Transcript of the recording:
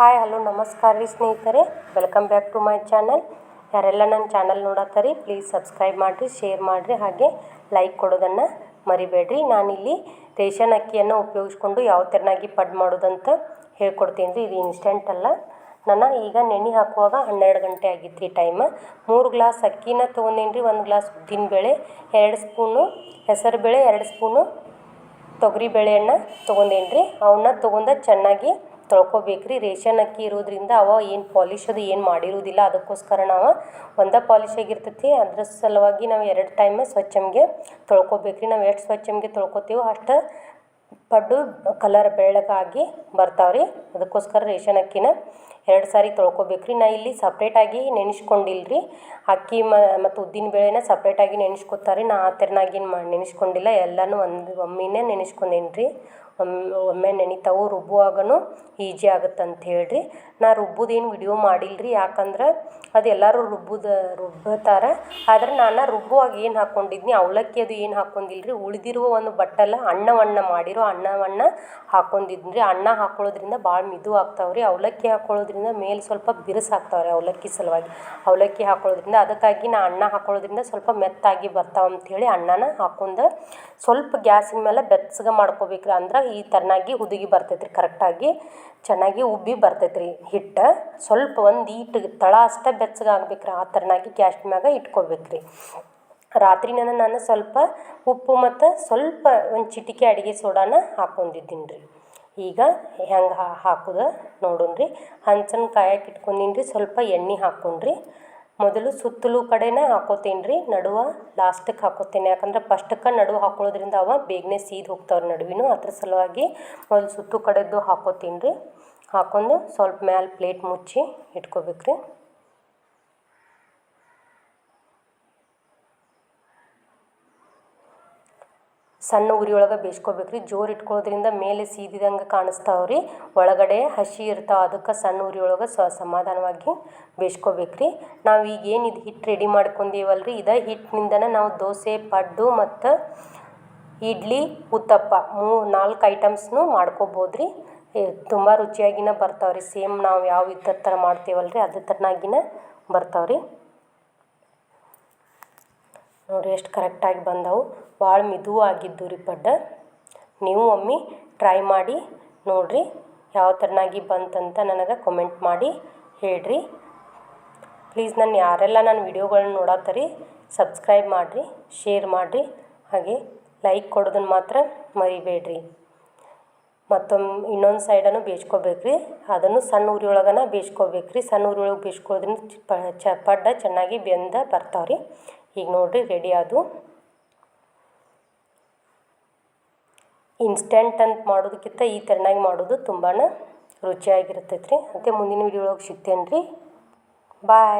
Hi, hello, ನಮಸ್ಕಾರ ರೀ ಸ್ನೇಹಿತರೆ. Welcome back to my channel ಯಾರೆಲ್ಲ ನನ್ನ ಚಾನಲ್ ನೋಡತ್ತರಿ ಪ್ಲೀಸ್ ಸಬ್ಸ್ಕ್ರೈಬ್ ಮಾಡಿರಿ ಶೇರ್ ಮಾಡಿರಿ, ಹಾಗೆ ಲೈಕ್ ಕೊಡೋದನ್ನು ಮರಿಬೇಡ್ರಿ. ನಾನಿಲ್ಲಿ ರೇಷನ್ ಅಕ್ಕಿಯನ್ನು ಉಪಯೋಗಿಸ್ಕೊಂಡು ಯಾವ ಥರನಾಗಿ ಪಡ್ ಮಾಡೋದಂತ ಹೇಳ್ಕೊಡ್ತೀನಿ ರೀ. ಇದು ಇನ್ಸ್ಟೆಂಟ್ ಅಲ್ಲ. ನಾನು ಈಗ ನೆನೆ ಹಾಕುವಾಗ ಹನ್ನೆರಡು ಗಂಟೆ ಆಗಿತ್ತು ರೀ ಟೈಮ್ ಮೂರು ಗ್ಲಾಸ್ ಅಕ್ಕಿನ ತೊಗೊಂಡೇನಿ ರೀ? ಒಂದು ಗ್ಲಾಸ್ ಉದ್ದಿನಬೇಳೆ ಎರಡು ಸ್ಪೂನು ಹೆಸರು ಬೇಳೆ ಎರಡು ಸ್ಪೂನು ತೊಗರಿ ಬೇಳೆಯನ್ನು ತೊಗೊಂಡೇನಿ ರೀ? ಅವನ್ನ ತೊಗೊಂಡ ಚೆನ್ನಾಗಿ ತೊಳ್ಕೊಬೇಕು ರೀ ರೇಷನ್ ಅಕ್ಕಿ ಇರೋದ್ರಿಂದ ಅವ ಏನು ಪಾಲಿಶ್ ಅದು ಏನು ಮಾಡಿರೋದಿಲ್ಲ. ಅದಕ್ಕೋಸ್ಕರ ನಾವು ಒಂದೇ ಪಾಲಿಶ್ ಆಗಿರ್ತೈತಿ. ಅದ್ರ ಸಲುವಾಗಿ ನಾವು ಎರಡು ಟೈಮ್ ಸ್ವಚ್ಛಮ್ಗೆ ತೊಳ್ಕೊಬೇಕು ರೀ ನಾವು ಎಷ್ಟು ಸ್ವಚ್ಛಮ್ಗೆ ತೊಳ್ಕೊತೀವೋ ಅಷ್ಟು ಪಡ್ಡು ಕಲರ್ ಬೆಳ್ಳಗಾಗಿ ಬರ್ತಾವೆ ಅದಕ್ಕೋಸ್ಕರ ರೇಷನ್ ಅಕ್ಕಿನ ಎರಡು ಸಾರಿ ತೊಳ್ಕೊಬೇಕು ರೀ ನಾ ಇಲ್ಲಿ ಸಪ್ರೇಟಾಗಿ ನೆನೆಸ್ಕೊಂಡಿಲ್ಲ ರೀ ಅಕ್ಕಿ ಮತ್ತು ಉದ್ದಿನ ಬೇಳೆನ ಸಪ್ರೇಟಾಗಿ ನೆನೆಸ್ಕೊತಾರೆ ನಾ ಆ ಥರನಾಗಿ ಏನು ಮಾಡಿ ನೆನೆಸ್ಕೊಂಡಿಲ್ಲ. ಎಲ್ಲನೂ ಒಂದು, ಒಮ್ಮೆನೇ ನೆನೆಸ್ಕೊಂಡೇನಿ ರೀ ಒಮ್ಮೆ ಒಮ್ಮೆ ನೆನಿತಾವು ರುಬ್ಬುವಾಗನು ಈಜಿ ಆಗುತ್ತೆ ಅಂತ ಹೇಳ್ರಿ. ನಾ ರುಬ್ಬುದೇನು ವಿಡಿಯೋ ಮಾಡಿಲ್ಲ ರೀ ಯಾಕಂದ್ರೆ ಅದು ಎಲ್ಲರೂ ರುಬ್ಬುದ, ರುಬ್ಬತಾರ. ಆದ್ರೆ ನಾನು ರುಬ್ಬುವಾಗ ಏನು ಹಾಕ್ಕೊಂಡಿದ್ನಿ ಅವಲಕ್ಕಿ ಅದು ಏನು ಹಾಕ್ಕೊಂಡಿಲ್ಲ ರೀ ಉಳಿದಿರುವ ಒಂದು ಬಟ್ಟಲ್ಲ ಅನ್ನವನ್ನ ಮಾಡಿರೋ ಅನ್ನವನ್ನು ಹಾಕ್ಕೊಂಡಿದ್ನಿ ರೀ ಅನ್ನ ಹಾಕ್ಕೊಳ್ಳೋದ್ರಿಂದ ಭಾಳ ಮಿದು ಆಗ್ತಾವೆ ರೀ ಅವಲಕ್ಕಿ ಹಾಕ್ಕೊಳ್ಳೋದ್ರಿಂದ ಮೇಲೆ ಸ್ವಲ್ಪ ಬಿರುಸು ಆಗ್ತಾವೆ ರೀ ಅವಲಕ್ಕಿ ಸಲುವಾಗಿ. ಅವಲಕ್ಕಿ ಹಾಕೊಳ್ಳೋದ್ರಿಂದ ಅದಕ್ಕಾಗಿ ನಾ ಅನ್ನ ಹಾಕೊಳ್ಳೋದ್ರಿಂದ ಸ್ವಲ್ಪ ಮೆತ್ತಾಗಿ ಬರ್ತಾವೆ ಅಂಥೇಳಿ ಅನ್ನನ ಹಾಕೊಂಡು ಸ್ವಲ್ಪ ಗ್ಯಾಸಿನ ಮೇಲೆ ಬೆಚ್ಚಗೆ ಮಾಡ್ಕೋಬೇಕ್ರಿ ಅಂದ್ರೆ ಈ ಥರನಾಗಿ ಹುದುಗಿ ಬರ್ತೈತ್ರಿ, ಕರೆಕ್ಟಾಗಿ ಚೆನ್ನಾಗಿ ಉಬ್ಬಿ ಬರ್ತೈತ್ರಿ ಹಿಟ್ಟು. ಸ್ವಲ್ಪ ಒಂದು ಈಟ್ ತಳ ಅಷ್ಟೇ ಬೆಚ್ಚಗೆ ಆಗ್ಬೇಕು ರೀ ಆ ಥರನಾಗಿ ಗ್ಯಾಸ್ ಮ್ಯಾಗ ಇಟ್ಕೋಬೇಕ್ರಿ. ರಾತ್ರಿನೇ ನಾನು ಸ್ವಲ್ಪ ಉಪ್ಪು ಮತ್ತು ಸ್ವಲ್ಪ ಒಂದು ಚಿಟಿಕೆ ಅಡುಗೆ ಸೋಡಾನ ಹಾಕೊಂಡಿದ್ದೀನಿ ರೀ ಈಗ ಹೆಂಗೆ ಹಾಕೋದು ನೋಡೋಣ ರೀ ಹಂಚನ ಕಾಯಕ್ಕೆ ಇಟ್ಕೊಂಡೀನಿ ರೀ ಸ್ವಲ್ಪ ಎಣ್ಣೆ ಹಾಕ್ಕೊಂಡ್ರಿ ಮೊದಲು ಸುತ್ತಲೂ ಕಡೆನೇ ಹಾಕೋತೀನಿ ರೀ ನಡುವೆ ಲಾಸ್ಟಕ್ಕೆ ಹಾಕೋತೀನಿ. ಯಾಕಂದ್ರೆ ಫಸ್ಟಕ್ಕೆ ನಡುವೆ ಹಾಕೊಳ್ಳೋದ್ರಿಂದ ಅವ ಬೇಗನೆ ಸೀದು ಹೋಗ್ತಾವ್ರಿ ನಡುವಿನೂ. ಅದ್ರ ಸಲುವಾಗಿ ಮೊದಲು ಸುತ್ತು ಕಡೆದ್ದು ಹಾಕೋತೀನಿ ರೀ ಹಾಕೊಂಡು ಸ್ವಲ್ಪ ಮ್ಯಾಲೆ ಪ್ಲೇಟ್ ಮುಚ್ಚಿ ಇಟ್ಕೋಬೇಕು ರೀ ಸಣ್ಣ ಉರಿಯೊಳಗೆ ಬೇಯಿಸ್ಕೋಬೇಕು ರೀ ಜೋರು ಇಟ್ಕೊಳ್ಳೋದ್ರಿಂದ ಮೇಲೆ ಸೀದಿದಂಗೆ ಕಾಣಿಸ್ತಾವೆ ರೀ ಒಳಗಡೆ ಹಸಿ ಇರ್ತಾವೆ, ಅದಕ್ಕೆ ಸಣ್ಣ ಉರಿ ಒಳಗೆ ಸ ಸಮಾಧಾನವಾಗಿ ಬೇಯಿಸ್ಕೋಬೇಕು ರೀ ನಾವು ಈಗ ಏನು ಇದು ಹಿಟ್ಟು ರೆಡಿ ಮಾಡ್ಕೊಂಡೀವಲ್ಲ ರೀ ಇದು ಹಿಟ್ಟಿನಿಂದನೇ ನಾವು ದೋಸೆ, ಪಡ್ಡು ಮತ್ತು ಇಡ್ಲಿ, ಉತ್ತಪ್ಪ ಮೂ ನಾಲ್ಕು ಐಟಮ್ಸ್ನು ಮಾಡ್ಕೋಬೋದು ರೀ ತುಂಬ ರುಚಿಯಾಗಿನ ಬರ್ತಾವೆ ರೀ ಸೇಮ್ ನಾವು ಯಾವ ಇದ್ರ ಥರ ಮಾಡ್ತೀವಲ್ಲ ರೀ ಅದೇ ಥರನಾಗಿನ ಬರ್ತಾವೆ ರೀ ನೋಡಿರಿ ಎಷ್ಟು ಕರೆಕ್ಟಾಗಿ ಬಂದವು. ಭಾಳ ಮಿದು ಆಗಿದ್ದು ರೀ ಪಡ್ಡ. ನೀವು ಒಮ್ಮೆ ಟ್ರೈ ಮಾಡಿ ನೋಡಿರಿ ಯಾವ ಥರನಾಗಿ ಬಂತಂತ ನನಗೆ ಕಮೆಂಟ್ ಮಾಡಿ ಹೇಳಿರಿ. ಪ್ಲೀಸ್ ನನ್ನ ಯಾರೆಲ್ಲ ನನ್ನ ವಿಡಿಯೋಗಳನ್ನ ನೋಡತ್ತರಿ ಸಬ್ಸ್ಕ್ರೈಬ್ ಮಾಡಿರಿ ಶೇರ್ ಮಾಡಿರಿ, ಹಾಗೆ ಲೈಕ್ ಕೊಡೋದನ್ನು ಮಾತ್ರ ಮರಿಬೇಡ್ರಿ. ಮತ್ತೊಮ್ಮೆ ಇನ್ನೊಂದು ಸೈಡನ್ನು ಬೇಯಿಸ್ಕೋಬೇಕು ರೀ ಅದನ್ನು ಸಣ್ಣ ಉರಿ ಒಳಗನ ಬೇಯಿಸ್ಕೋಬೇಕು ರೀ ಸಣ್ಣ ಉರಿ ಒಳಗೆ ಬೇಯಿಸ್ಕೊಳ್ಳೋದ್ರಿಂದ ಪಡ್ಡ ಚೆನ್ನಾಗಿ ಬೆಂದ ಬರ್ತಾವೆ ರೀ ಈಗ ನೋಡಿರಿ ರೆಡಿ ಅದು ಇನ್ಸ್ಟೆಂಟ್ ಅಂತ ಮಾಡೋದಕ್ಕಿಂತ ಈ ಥರನಾಗಿ ಮಾಡೋದು ತುಂಬಾ ರುಚಿಯಾಗಿರ್ತೈತೆ ರೀ ಮತ್ತು ಮುಂದಿನ ವಿಡಿಯೋ ಒಳಗೆ ಸಿಗ್ತೇನೆ ರೀ ಬಾಯ್